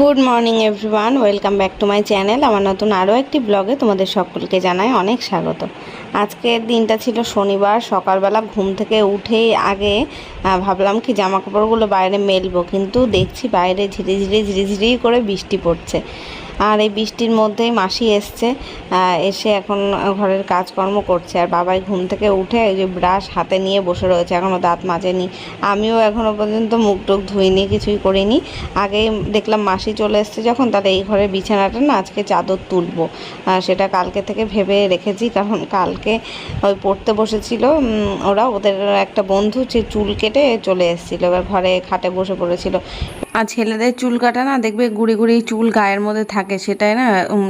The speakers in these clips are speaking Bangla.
Good morning everyone welcome back to my channel আমার নতুন আরও একটি ব্লগে তোমাদের সকলকে জানাই অনেক স্বাগত। আজকের দিনটা ছিল শনিবার। সকালবেলা ঘুম থেকে উঠেই আগে ভাবলাম কি জামা কাপড়গুলো বাইরে মেলবো, কিন্তু দেখছি বাইরে ঝিরি ঝিরি ঝিরি ঝিরি করে বৃষ্টি পড়ছে। আর এই বৃষ্টির মধ্যেই মাসি এসছে এসে এখন ঘরের কাজকর্ম করছে। আর বাবাই ঘুম থেকে উঠে ওই যে ব্রাশ হাতে নিয়ে বসে রয়েছে এখনও দাঁত মাজেনি। আমিও এখনও পর্যন্ত মুখ টুক ধুইনি, কিছুই করিনি। আগে দেখলাম মাসি চলে এসছে যখন, তাহলে এই ঘরের বিছানাটা না আজকে চাদর তুলবো। সেটা কালকে থেকে ভেবে রেখেছি, কারণ কালকে ওই পড়তে বসেছিল ওরা, ওদের একটা বন্ধু যে চুল কেটে চলে এসেছিল। এবার ঘরে খাটে বসে পড়েছিল। আর ছেলেদের চুল কাটা না, দেখবে গুড়ি গুড়ি চুল গায়ের মধ্যে থাকে, সেটাই না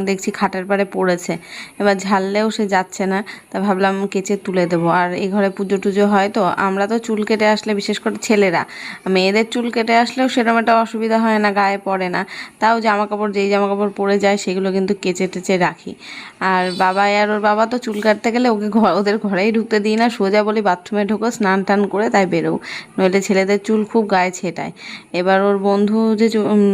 দেখছি খাটের পাড়ে পড়েছে। এবার ঝাললেও সে যাচ্ছে না, তা ভাবলাম কেচে তুলে দেবো। আর এই ঘরে পুজো টুজো হয় তো, আমরা তো চুল কেটে আসলে, বিশেষ করে ছেলেরা, মেয়েদের চুল কেটে আসলেও সেরকম একটা অসুবিধা হয় না, গায়ে পড়ে না। তাও জামা কাপড় যেই জামা কাপড় পরে যায়, সেগুলো কিন্তু কেচে টেচে রাখি। আর বাবা আর ওর বাবা তো চুল কাটতে গেলে ওকে ওদের ঘরেই ঢুকতে দিই না, সোজা বলি বাথরুমে ঢোকো, স্নান টান করে তাই বেরো নইলে ছেলেদের চুল খুব গায়ে ছেটায়। এবার ওর বন্ধু যে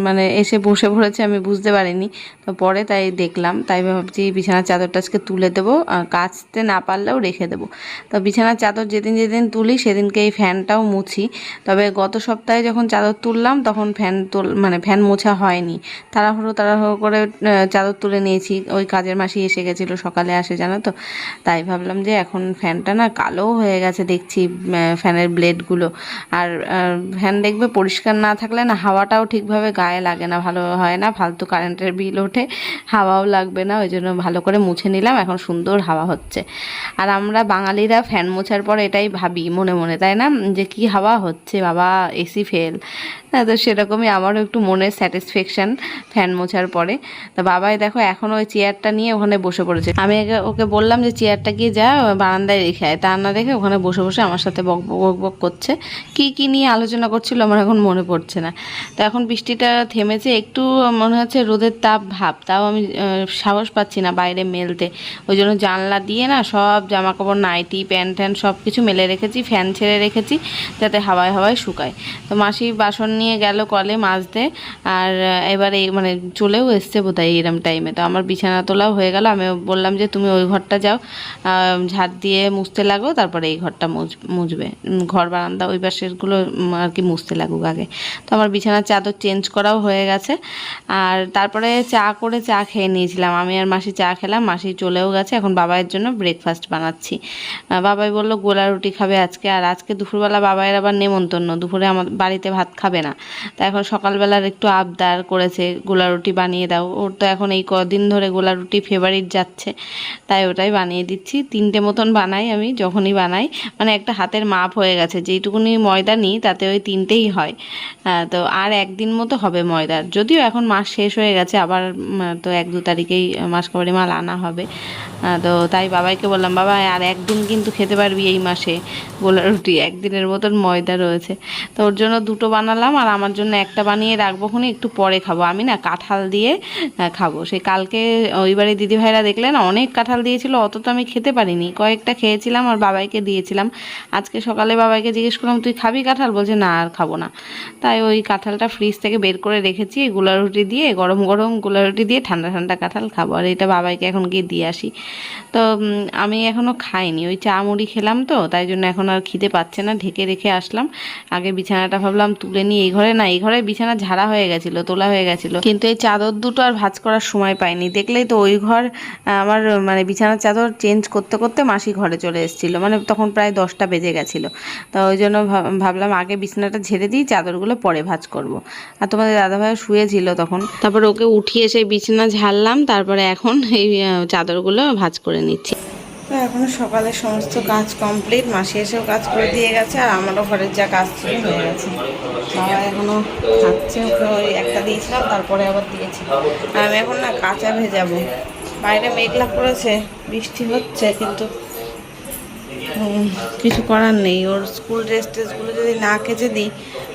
মানে এসে বসে পড়েছে, আমি বুঝতে পারিনি। তো পরে তাই দেখলাম, তাই ভাবছি বিছানার চাদরটা আজকে তুলে দেবো, আর কাচতে না পারলেও রেখে দেবো। তো বিছানার চাদর যেদিন যেদিন তুলি, সেদিনকে এই ফ্যানটাও মুছি। তবে গত সপ্তাহে যখন চাদর তুললাম, তখন ফ্যান তুল মানে ফ্যান মোছা হয়নি। তাড়াহুড়ো তাড়াহুড়ো করে চাদর তুলে নিয়েছি। ওই কাজের মাসি এসে গেছিল, সকালে আসে, জানো তো? তাই ভাবলাম যে এখন ফ্যানটা না কালো হয়ে গেছে, দেখছি ফ্যানের ব্লেডগুলো। আর ফ্যান দেখবে পরিষ্কার না থাকলে না হাওয়াটাও ঠিকভাবে গায়ে লাগে না, ভালো হয় না, ফালতু কারেন্টের বিল ওঠে, হাওয়াও লাগবে না, ওই জন্য ভালো করে মুছে নিলাম, এখন সুন্দর হাওয়া হচ্ছে। আর আমরা বাঙালিরা ফ্যান মোছার পর এটাই ভাবি মনে মনে, তাই না? যে কি হাওয়া হচ্ছে, বাবা এসি ফেল হ্যাঁ তো সেরকমই আমারও একটু মনের স্যাটিসফ্যাকশন ফ্যান মোছার পরে। তো বাবাই দেখো এখন ওই চেয়ারটা নিয়ে ওখানে বসে পড়েছে। আমি ওকে বললাম যে চেয়ারটা গিয়ে যা, বারান্দায় রেখে আয়। তা না দেখে ওখানে বসে বসে আমার সাথে বক বক বক করছে। কি কি নিয়ে আলোচনা করছিল আমার এখন মনে পড়ছে না। তো এখন বৃষ্টিটা থেমেছে, একটু মনে হচ্ছে রোদের তাপ ভাব, তাও আমি সাহস পাচ্ছি না বাইরে মেলতে। ওই জন্য জানলা দিয়ে না সব জামা কাপড় নাইটি, প্যান্ট ট্যান্ট সব কিছু মেলে রেখেছি, ফ্যান ছেড়ে রেখেছি, যাতে হাওয়ায় হাওয়ায় শুকায়। তো মাসি বাসন নিয়ে গেল কলে মাজতে, আর এবারে মানে চলেও এসছে বোধহয় এরম টাইমে তো আমার বিছানা তোলাও হয়ে গেল আমি বললাম যে তুমি ওই ঘরটা যাও ঝাড় দিয়ে মুছতে লাগো, তারপরে এই ঘরটা মুছ, মুছবে। ঘর বারান্দা ওই পাশেরগুলো আর কি মুছতে লাগুক আগে। তো আমার বিছানার চাদর চেঞ্জ করাও হয়ে গেছে। আর তারপরে চা করে চা খেয়ে নিয়েছিলাম। আমি আর মাসি চা খেলাম, মাসি চলেও গেছে। এখন বাবাইয়ের জন্য ব্রেকফাস্ট বানাচ্ছি। বাবাই বলল, গোলা রুটি খাবে আজকে। আর আজকে দুপুরবেলা বাবাইয়ের আবার নেমন্তন্ন। দুপুরে আমার বাড়িতে ভাত খাবে না। তা এখন সকালবেলার একটু আবদার করেছে, গোলা রুটি বানিয়ে দাও। ওর তো এখন এই কদিন ধরে গোলা রুটি ফেভারিট যাচ্ছে। তাই ওটাই বানিয়ে দিচ্ছি। তিনটে মতন বানাই আমি, যখনই বানাই। মানে একটা হাতের মাপ হয়ে গেছে। যেইটুকুনি ময়দা নিই, তাতে ওই তিনটেই হয়। তো আর একদিন মতো হবে ময়দার। যদিও এখন মাস শেষ হয়ে গেছে, আবার তো এক দু তারিখেই মাস মাসকাবারি মাল আনা হবে। তো তাই বাবাইকে বললাম, বাবা, আর একদিন কিন্তু খেতে পারবি এই মাসে। গোলা রুটি, একদিনের মতন ময়দা রয়েছে। তো ওর জন্য দুটো বানালাম, আর আমার জন্য একটা বানিয়ে রাখব খুনি, একটু পরে খাব। আমি না কাঁঠাল দিয়ে খাব। সেই কালকে ওই দিদিভাইরা দেখলে না অনেক কাঁঠাল দিয়েছিল, অত তো আমি খেতে পারিনি। কয়েকটা খেয়েছিলাম, আর বাবাইকে দিয়েছিলাম। আজকে সকালে বাবাইকে জিজ্ঞেস করলাম, তুই খাবি কাঁঠাল? বলছে, না, আর খাব না। তাই ওই কাঁঠালটা ফ্রিজ থেকে বের করে রেখেছি গোলা রুটি দিয়ে, গরম গরম গোলা রুটি দিয়ে ঠান্ডা ঠান্ডা কাঁঠাল খাব। আর এটা বাবাইকে এখন গিয়ে দিয়ে আসি। তো আমি এখনও খাইনি, ওই চা মুড়ি খেলাম তো, তাই জন্য এখন আর খিদে পাচ্ছে না, ঢেকে রেখে আসলাম। আগে বিছানাটা ভাবলাম তুলে নিই, এই ঘরে না, এই ঘরে বিছানা ঝাড়া হয়ে গেছিল, তোলা হয়ে গেছিল। কিন্তু এই চাদর দুটো আর ভাঁজ করার সময় পাইনি। দেখলেই তো ওই ঘর, আমার মানে বিছানার চাদর চেঞ্জ করতে করতে মাসি ঘরে চলে এসেছিল মানে তখন প্রায় দশটা বেজে গেছিল। তো ওই জন্য ভাব- ভাবলাম আগে বিছানাটা ঝেড়ে দিই, চাদরগুলো পরে ভাঁজ করব। আর তোমাদের দাদাভাই শুয়েছিল তখন। তারপর ওকে উঠিয়ে সেই বিছানা ঝাড়লাম তারপরে এখন এই চাদরগুলো ভাঁজ করে নিচ্ছি। তো এখন সকালে সমস্ত কাজ কমপ্লিট মাসি এসেও কাজ করে দিয়ে গেছে আর আমারও ঘরের যা কাজ ছিল হয়ে গেছে। বাবা এখনও খাচ্ছে ওকে ওই একটা দিয়েছিলাম তারপরে আবার দিয়েছি। আর আমি এখন না কাঁচা ভেজাবো। বাইরে মেঘলা করেছে বৃষ্টি হচ্ছে কিন্তু কিছু করার নেই। ওর স্কুল ড্রেস ট্রেসগুলো যদি না কেচে দিই,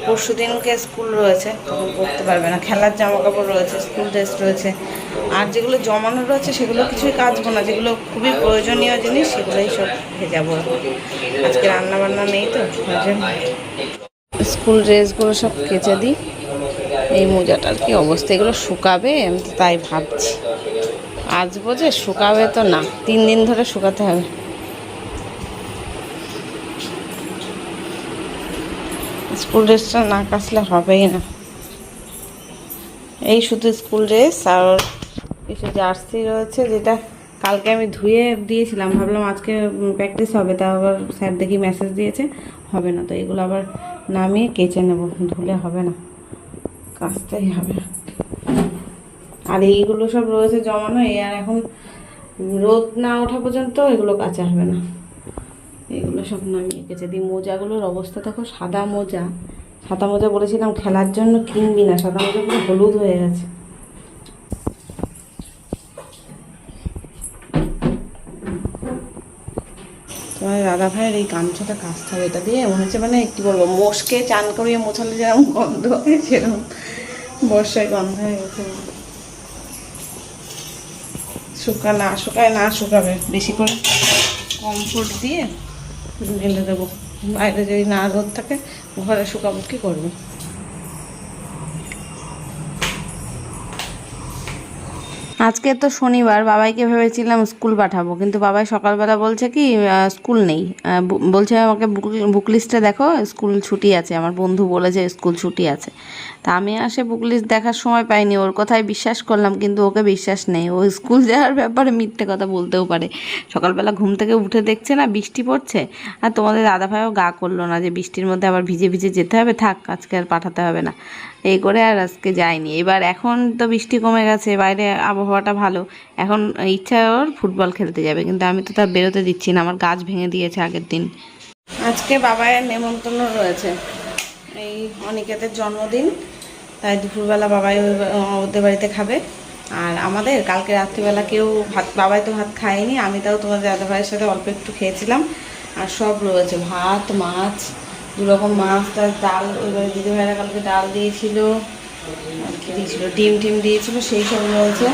পরশু দিনকে স্কুল রয়েছে, তখন পরতে পারবে না। খেলার জামা কাপড় রয়েছে স্কুল ড্রেস রয়েছে। আর যেগুলো জমানো রয়েছে, সেগুলো কিছুই কাচবো না। যেগুলো খুবই প্রয়োজনীয় জিনিস, সেগুলোই সব ভেজাবো আজকে রান্না বান্না নেই তো স্কুল ড্রেসগুলো সব কেচে দিই। এই মোজাটার কি অবস্থা? এগুলো শুকাবে? আমি তো তাই ভাবছি। আজ বোঝে শুকাবে তো না। তিন দিন ধরে শুকাতে হবে। স্কুল ড্রেসটা না কাচলে হবেই না। এই শুধু স্কুল ড্রেস আর কিছু জার্সি রয়েছে যেটা কালকে আমি ধুয়ে দিয়েছিলাম। ভাবলাম আজকে প্র্যাকটিস হবে, তা আবার স্যার দেখি মেসেজ দিয়েছে, হবে না। তো এগুলো আবার নামিয়ে কেচে নেব, ধুলে হবে না, কাচতেই হবে। আর এইগুলো সব রয়েছে জমানো, এই আর এখন রোদ না ওঠা পর্যন্ত এগুলো কাঁচা হবে না। এগুলো সব নামিয়ে কেচে দিই। মোজাগুলোর অবস্থা দেখো, সাদা মোজা। সাদা মোজা বলেছিলাম, খেলার জন্য কিনবি না। সাদা মোজা পুরো হলুদ হয়ে গেছে। তোমার দাদা ভাইয়ের এই গামছাটা কাচতে হবে। এটা দিয়ে মনে হচ্ছে মানে কি বলব মোষকে চান করিয়ে মোছালে যেরকম গন্ধ হয়, সেরকম বর্ষায় গন্ধ হয়ে গেছে। শুকা না শুকায় না শুকাবে। বেশি করে কমফোর্ট দিয়ে গেলে দেবো। বাইরে যদি না রোদ থাকে ঘরে শুকাবো কী করব? আজকে তো শনিবার, বাবাইকে ভেবেছিলাম স্কুল পাঠাবো, কিন্তু বাবাই সকালবেলা বলছে কি স্কুল নেই। বলছে আমাকে বুক লিস্টে দেখো, স্কুল ছুটি আছে, আমার বন্ধু বলেছে স্কুল ছুটি আছে। তা আমি আসে বুক লিস্ট দেখার সময় পাইনি, ওর কথায় বিশ্বাস করলাম, কিন্তু ওকে বিশ্বাস নেই। ও স্কুল যাওয়ার ব্যাপারে মিথ্যে কথা বলতেও পারে। সকালবেলা ঘুম থেকে উঠে দেখছে না, বৃষ্টি পড়ছে? আর তোমাদের দাদা ভাইও গা করল না যে বৃষ্টির মধ্যে আবার ভিজে ভিজে যেতে হবে, থাক, আজকে আর পাঠাতে হবে না। এই করে আর আজকে যায়নি এবার এখন তো বৃষ্টি কমে গেছে, বাইরে আবহাওয়াটা ভালো। এখন ইচ্ছা ওর ফুটবল খেলতে যাবে, কিন্তু আমি তো তার বেরোতে দিচ্ছি না, আমার গাছ ভেঙে দিয়েছে আগের দিন। আজকে বাবায়ের নেমন্তন্ন রয়েছে, এই অনিকেতের জন্মদিন, তাই দুপুরবেলা বাবাই ওদের বাড়িতে খাবে। আর আমাদের কালকে রাত্রিবেলা কেউ ভাত, বাবাই তো ভাত খায়নি, আমি তাও তোমাদের দাদা ভাইয়ের সাথে অল্প একটু খেয়েছিলাম, আর সব রয়েছে, ভাত, মাছ দু রকম মাছ, তার ডাল ওইবারে দিদি ভাইরা কালকে ডাল দিয়েছিল কি দিয়েছিল, ডিম টিম দিয়েছিল, সেই সব রয়েছে।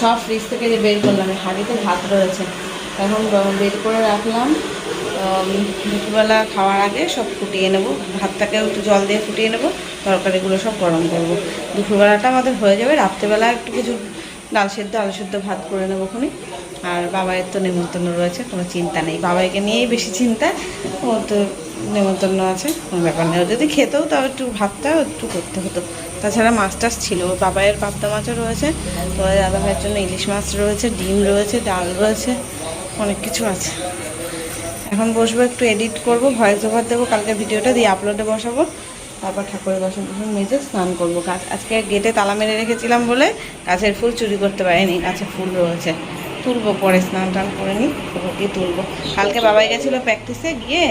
সব ফ্রিজ থেকে যে বের করলাম হাঁড়িতে ভাত রয়েছে। এখন বের করে রাখলাম। দুপুরবেলা খাওয়ার আগে সব ফুটিয়ে নেব। ভাতটাকেও একটু জল দিয়ে ফুটিয়ে নেব। তরকারিগুলো সব গরম করব। দুপুরবেলাটা আমাদের হয়ে যাবে। রাত্রেবেলা একটু কিছু ডাল সেদ্ধ, আলু সেদ্ধ ভাত করে নেব খুনি আর বাবাইয়ের তো নেমন্তন্ন রয়েছে, কোনো চিন্তা নেই। বাবাইকে নিয়েই বেশি চিন্তা। ও তো নেমন্তন্ন আছে, কোনো ব্যাপার নেই। যদি খেতেও তাও একটু ভাতটা একটু করতে হতো। তাছাড়া মাছ টাছ ছিল, বাবাইয়ের পাবদা মাছও রয়েছে, তোমাদের দাদা ভাইয়ের জন্য ইলিশ মাছ রয়েছে, ডিম রয়েছে, ডাল রয়েছে, অনেক কিছু আছে। এখন বসবো, একটু এডিট করব ভয়েস ওভার দেবো, কালকে ভিডিওটা দিয়ে আপলোডে বসাবো। তারপর ঠাকুরের বাসন টাসন মেজে স্নান করব। গাছ, আজকে গেটে তালা মেরে রেখেছিলাম বলে গাছের ফুল চুরি করতে পারিনি, গাছে ফুল রয়েছে। তুলবো, পরে স্নান টান করে নিই তুলবো। কালকে বাবাই গেছিল প্র্যাকটিসে গিয়ে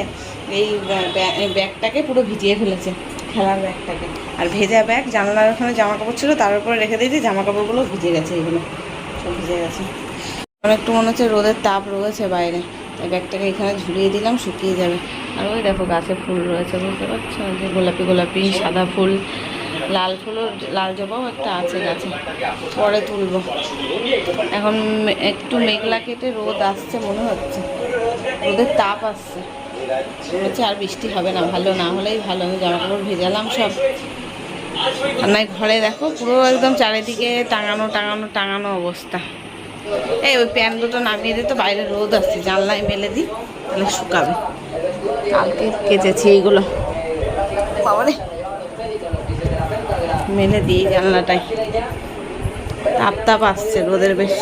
এই ব্যা- ব্যা- ব্যাগটাকে পুরো ভিজিয়ে ফেলেছে, খেলার ব্যাগটাকে। আর ভেজা ব্যাগ, জানালার ওখানে জামা কাপড় ছিল, তার উপরে রেখে দিয়েছি জামা কাপড়গুলো ভিজে গেছে এগুলো, সব ভিজে গেছে। আমার একটু মনে হচ্ছে রোদের তাপ রয়েছে বাইরে, তাই ব্যাগটাকে এখানে ঝুলিয়ে দিলাম, শুকিয়ে যাবে। আর ওই দেখো গাছে ফুল রয়েছে, বুঝতে পারছ? যে গোলাপি গোলাপি, সাদা ফুল, লাল ফুলও, লাল জবাও একটা আছে গাছে, পরে তুলবো। এখন একটু মেঘলা কেটে রোদ আসছে মনে হচ্ছে, রোদের তাপ আসছে। আর বৃষ্টি হবে না, ভালো না হলেই ভালো। আমি জামা কাপড় ভেজালাম সব। নয় ঘরে দেখো, পুরো একদম চারিদিকে টাঙানো টাঙানো টাঙানো অবস্থা। এই ওই প্যান্ট দুটো নামিয়ে দিতে বাইরে রোদ আসছে জানলায় মেলে দিই তাহলে শুকাবে। কালকে কেচেছি এইগুলো। বাবারে, মেলে দিই জানলাটায়। তাপ তাপ আসছে রোদের বেশ।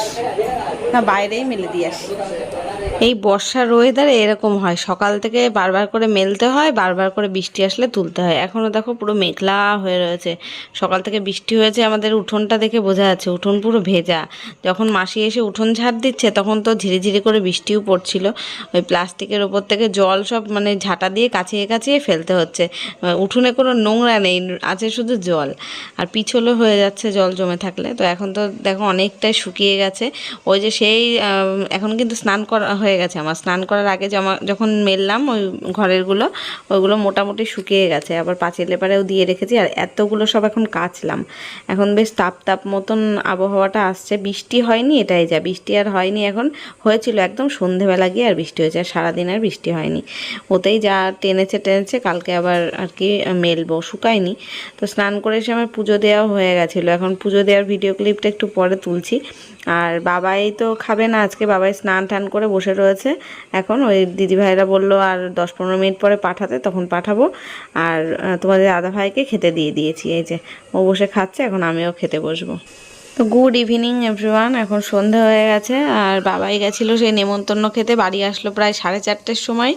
না, বাইরেই মেলে দিয়ে আসি। এই বর্ষার ওয়েদারে এরকম হয়। সকাল থেকে বারবার করে মেলতে হয়, বারবার করে বৃষ্টি আসলে তুলতে হয়। এখনও দেখো পুরো মেঘলা হয়ে রয়েছে। সকাল থেকে বৃষ্টি হয়েছে, আমাদের উঠোনটা দেখে বোঝা যাচ্ছে, উঠোন পুরো ভেজা। যখন মাসি এসে উঠোন ঝাড় দিচ্ছে, তখন তো ধীরে ধীরে করে বৃষ্টিও পড়ছিল। ওই প্লাস্টিকের ওপর থেকে জল সব মানে ঝাঁটা দিয়ে কাছিয়ে কাছিয়ে ফেলতে হচ্ছে। উঠোনে কোনো নোংরা নেই, আছে শুধু জল। আর পিছলও হয়ে যাচ্ছে জল জমে থাকলে। তো এখন তো দেখো অনেকটাই শুকিয়ে গেছে। ওই যে সেই এখন কিন্তু স্নান করা হয়ে গেছে। আমার স্নান করার আগে জামা যখন মেললাম ওই ঘরেরগুলো, ওইগুলো মোটামুটি শুকিয়ে গেছে। আবার পাঁচিল লেপারেও দিয়ে রেখেছি আর এতগুলো সব এখন কাচলাম। এখন বেশ তাপ তাপ মতন আবহাওয়াটা আসছে। বৃষ্টি হয়নি, এটাই যা। বৃষ্টি আর হয়নি এখন। হয়েছিল একদম সন্ধেবেলা গিয়ে আর বৃষ্টি হয়েছে। আর সারাদিন আর বৃষ্টি হয়নি। ওতেই যা টেনেছে টেনেছে কালকে আবার আর কি মেলবো। শুকায়নি। তো স্নান করে এসে আমার পুজো দেওয়া হয়ে গেছিল। এখন পুজো দেওয়ার ভিডিও ক্লিপটা একটু পরে তুলছি। আর বাবাই তো খাবে না, আজকে বাবাই স্নান টান করে বসে রয়েছে। এখন ওই দিদিভাইরা বলল, আর দশ পনেরো মিনিট পরে পাঠাতে, তখন পাঠাবো। আর তোমাদের দাদা ভাইকে খেতে দিয়ে দিয়েছি, এই যে। ও বসে খাচ্ছে, এখন আমিও খেতে বসবো। তো গুড ইভিনিং এভরিওয়ান এখন সন্ধে হয়ে গেছে, আর বাবাই গেছিল সেই নেমন্তন্ন খেতে। বাড়ি আসলো প্রায় সাড়ে চারটের সময়।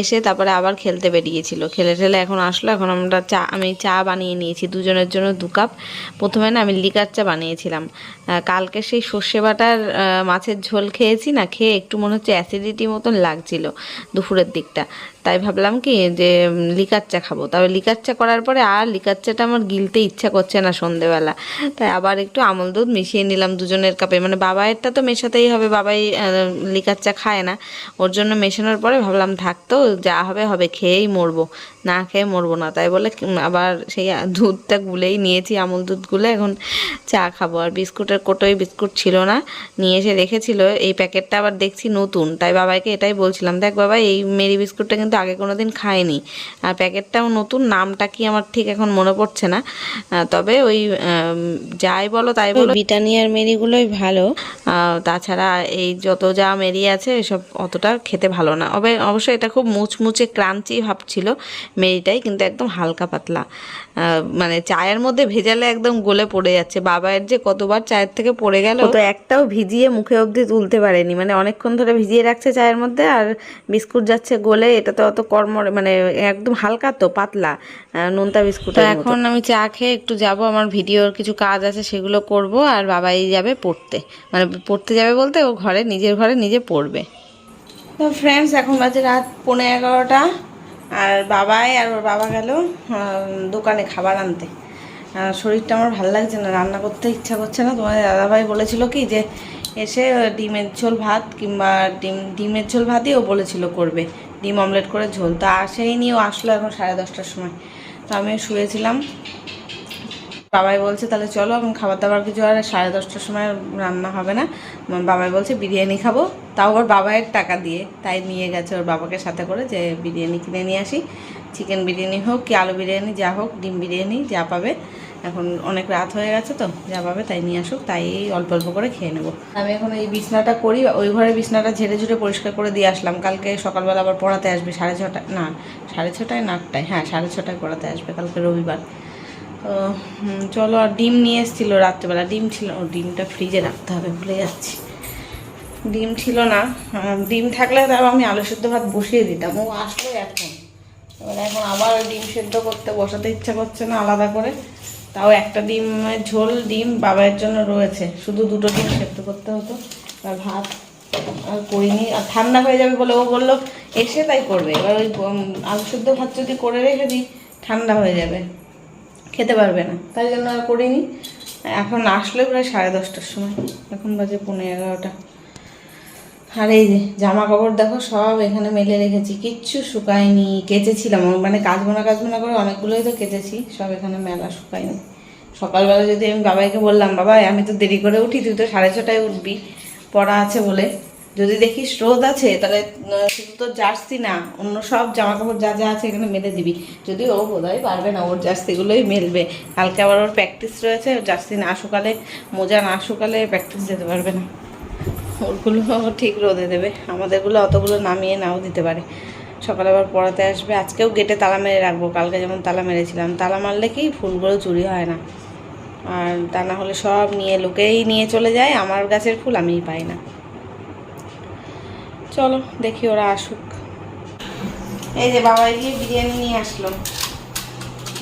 এসে তারপরে আবার খেলতে বেরিয়েছিল। খেলে ঠেলে এখন আসলো। এখন আমরা চা, আমি চা বানিয়ে নিয়েছি দুজনের জন্য দু কাপ। প্রথমে না আমি লিকার চা বানিয়েছিলাম। কালকে সেই সর্ষে বাটার মাছের ঝোল খেয়েছি না, খেয়ে একটু মনে হচ্ছে অ্যাসিডিটি মতন লাগছিল দুপুরের দিকটা। তাই ভাবলাম কি যে লিকার চা খাব। তবে লিকার চা করার পরে আর লিকার চাটা আমার গিলতে ইচ্ছা করছে না সন্ধেবেলা। তাই আবার একটু আমল দুধ মিশিয়ে নিলাম দুজনের কাপে। মানে বাবাইয়েরটা তো মেশাতেই হবে, বাবাই লিকার চা খায় না। ওর জন্য মেশানোর পরে ভাবলাম থাকতো যা হবে হবে, খেয়েই মরবো। না খেয়ে মরবো না। তাই বলে আবার সেই দুধটা গুলেই নিয়েছি আমল দুধ গুলে এখন চা খাব। আর বিস্কুটের কোটোই বিস্কুট ছিল না নিয়ে এসে রেখেছিল। এই প্যাকেটটা আবার দেখছি নতুন। তাই বাবাইকে এটাই বলছিলাম দেখ বাবা এই মেরি বিস্কুটটা কিন্তু আগে কোনো দিন খায়নি আর প্যাকেটটাও নতুন নামটা কি আমার ঠিক এখন মনে পড়ছে না। তবে ওই যাই বলো তাই বলো। ব্রিটানিয়ার মেরিগুলোই ভালো। তাছাড়া এই যত যা মেরি আছে এসব অতটা খেতে ভালো না। অবে অবশ্যই এটা খুব মুচমুচে ক্রাঞ্চি ভাব ছিল। মেরিটাই কিন্তু একদম হালকা পাতলা। মানে চায়ের মধ্যে ভেজালে একদম গলে পড়ে যাচ্ছে। বাবার যে কতবার চায়ের থেকে পড়ে গেল। তো একটাও ভিজিয়ে মুখে অবধি তুলতে পারেনি। মানে অনেকক্ষণ ধরে ভিজিয়ে রাখছে চায়ের মধ্যে আর বিস্কুট যাচ্ছে গলে। এটা তো অত কর্ম মানে একদম হালকা তো পাতলা নোনতা বিস্কুট এখন আমি চা খেয়ে একটু যাব। আমার ভিডিওর কিছু কাজ আছে সেগুলো করব। আর বাবাই যাবে পড়তে। মানে পড়তে যাবে বলতে ও ঘরে নিজের ঘরে নিজে পড়বে। তো ফ্রেন্ডস এখন বাজে রাত পৌনে এগারোটা। আর বাবাই আর ওর বাবা গেল দোকানে খাবার আনতে। শরীরটা আমার ভালো লাগছে না, রান্না করতে ইচ্ছা করছে না। তোমার দাদাভাই বলেছিল কি যে, এসে ডিমের ঝোল ভাত কিংবা ডিম, ডিমের ঝোল ভাতই ও বলেছিল করবে। ডিম অমলেট করে ঝোল। তা আসেই নিয়ে ও আসলো এখন সাড়ে দশটার সময়। তো আমি শুয়েছিলাম। বাবাই বলছে, তাহলে চলো, এখন খাবার দাবার কিছু আর সাড়ে দশটার সময় রান্না হবে না। বাবাই বলছে, বিরিয়ানি খাব। তাও ওর বাবাইয়ের টাকা দিয়ে, তাই নিয়ে গেছে ওর বাবাকে সাথে করে যে বিরিয়ানি কিনে নিয়ে আসি। চিকেন বিরিয়ানি হোক কি আলু বিরিয়ানি, যা হোক, ডিম বিরিয়ানি যা পাবে। এখন অনেক রাত হয়ে গেছে তো, যা পাবে তাই নিয়ে আসুক, তাই অল্প অল্প করে খেয়ে নেব। আমি এখন এই বিছনাটা করি, ওই ঘরে বিছনাটা ঝেড়ে ঝুড়ে পরিষ্কার করে দিয়ে আসলাম। কালকে সকালবেলা আবার পড়াতে আসবে, সাড়ে ছটা, না, সাড়ে ছটায় না আটটায় হ্যাঁ সাড়ে ছটায় পড়াতে আসবে, কালকে রবিবার। চলো আর ডিম নিয়ে এসেছিল রাত্রেবেলা। ডিম ছিল, ও, ডিমটা ফ্রিজে রাখতে হবে, ভুলে যাচ্ছি। ডিম ছিল না ডিম থাকলে তাও আমি আলু সেদ্ধ ভাত বসিয়ে দিতাম। ও আসলো এখন। এবার এখন আবার ডিম সেদ্ধ করতে, বসাতে ইচ্ছা করছে না আলাদা করে। তাও একটা ডিমের ঝোল, ডিম বাবার জন্য রয়েছে। শুধু দুটো ডিম সেদ্ধ করতে হতো। আর ভাত আর করিনি। আর ঠান্ডা হয়ে যাবে বলে ও বলল, এসে তাই করবে। এবার ওই আলু সেদ্ধ ভাত যদি করে রেখে দিই, ঠান্ডা হয়ে যাবে। খেতে পারবে না। তাই জন্য আর করিনি। এখন আসলে প্রায় সাড়ে দশটার সময়। এখন বাজে পনেরো এগারোটা। আর এই যে জামা কাপড় দেখো, সব এখানে মেলে রেখেছি। কিচ্ছু শুকায়নি। কেচেছিলাম। মানে কাচবোনা কাচবোনা করে অনেকগুলোই তো কেচেছি। সব এখানে মেলা শুকায়নি। সকালবেলা যদি আমি বাবাইকে বললাম বাবা আমি তো দেরি করে উঠি, তুই তো সাড়ে ছটায় উঠবি। পড়া আছে বলে। যদি দেখিস রোদ আছে, তাহলে শুধু তো জার্সি না, অন্য সব জামা কাপড় যা যা আছে এখানে মেলে দিবি। যদি ও বোধহয় পারবে না, ওর জার্সিগুলোই মেলবে। কালকে আবার ওর প্র্যাকটিস রয়েছে জার্সি না শুকালে, মোজা না শুকালে প্র্যাকটিস যেতে পারবে না। ওরগুলো ঠিক রোদে দেবে। আমাদেরগুলো অতগুলো নামিয়ে নাও দিতে পারে। সকালে আবার পড়াতে আসবে। আজকেও গেটে তালা মেরে রাখব। কালকে যেমন তালা মেরেছিলাম, তালা মারলে কি ফুলগুলো চুরি হয় না। আর তা না হলে সব নিয়ে লোকেই নিয়ে চলে যায়। আমার গাছের ফুল আমিই পাই না। চলো দেখি ওরা আসুক। এই যে বাবাই গিয়ে বিরিয়ানি নিয়ে আসলো।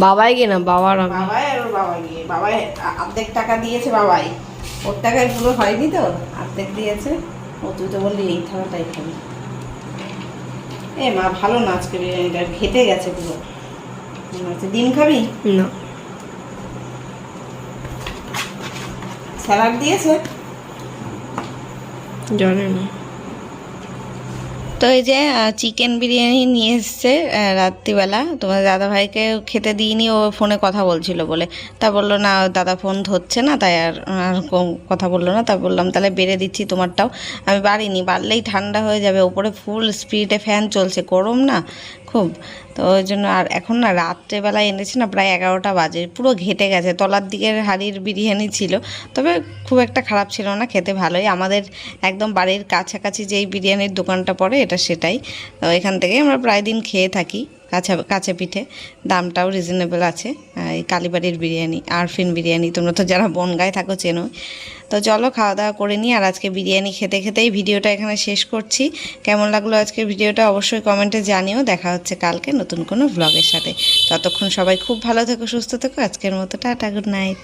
বাবাই কে না বাবার আমি। বাবাই আর ওর বাবা গিয়ে। বাবাই অর্ধেক টাকা দিয়েছে বাবাই। ওর টাকায় পুরো হয়নি তো অর্ধেক দিয়েছে। ও তুই তো বললি এই থালাটাই খাবি। এ মা ভালো না আজকে বিরিয়ানিটা ঘেটে গেছে পুরো। ডিম খাবি? না। স্যালাড দিয়েছে? জানি না। তো এই যে চিকেন বিরিয়ানি নিয়ে এসছে রাত্রিবেলা। তোমার দাদা ভাইকে খেতে দিইনি, ও ফোনে কথা বলছিল বলে। তা বলল, না, দাদা ফোন ধরছে না, তাই আর আর কথা বলল না। তা বললাম, তাহলে বেড়ে দিচ্ছি তোমারটাও। আমি বাড়িনি, বাড়লেই ঠান্ডা হয়ে যাবে। ওপরে ফুল স্পিডে ফ্যান চলছে, গরম না। খুব। তো ওই জন্য আর এখন না রাত্রেবেলা এনেছি না, প্রায় এগারোটা বাজে। পুরো ঘেটে গেছে, তলার দিকের হাড়ির বিরিয়ানি ছিল। তবে খুব একটা খারাপ ছিল না, খেতে ভালোই। আমাদের একদম বাড়ির কাছাকাছি যেই বিরিয়ানির দোকানটা পড়ে, এটা সেটাই। তো এখান থেকে আমরা প্রায় দিন খেয়ে থাকি। কাছে কাঁচা পিঠে। দামটাও রিজনেবল আছে। এই কালীবাড়ির বিরিয়ানি, আরফিন বিরিয়ানি, তোমরা তো যারা বনগায় থাকো চেনো তো চলো খাওয়া দাওয়া করে নিই আর আজকে বিরিয়ানি খেতে খেতেই ভিডিওটা এখানে শেষ করছি। কেমন লাগল আজকে ভিডিওটা অবশ্যই কমেন্টে জানিও। দেখা হচ্ছে কালকে নতুন কোনো ব্লগের সাথে। ততক্ষণ সবাই খুব ভালো থেকো, সুস্থ থেকো। আজকের মতো টাটা গুড নাইট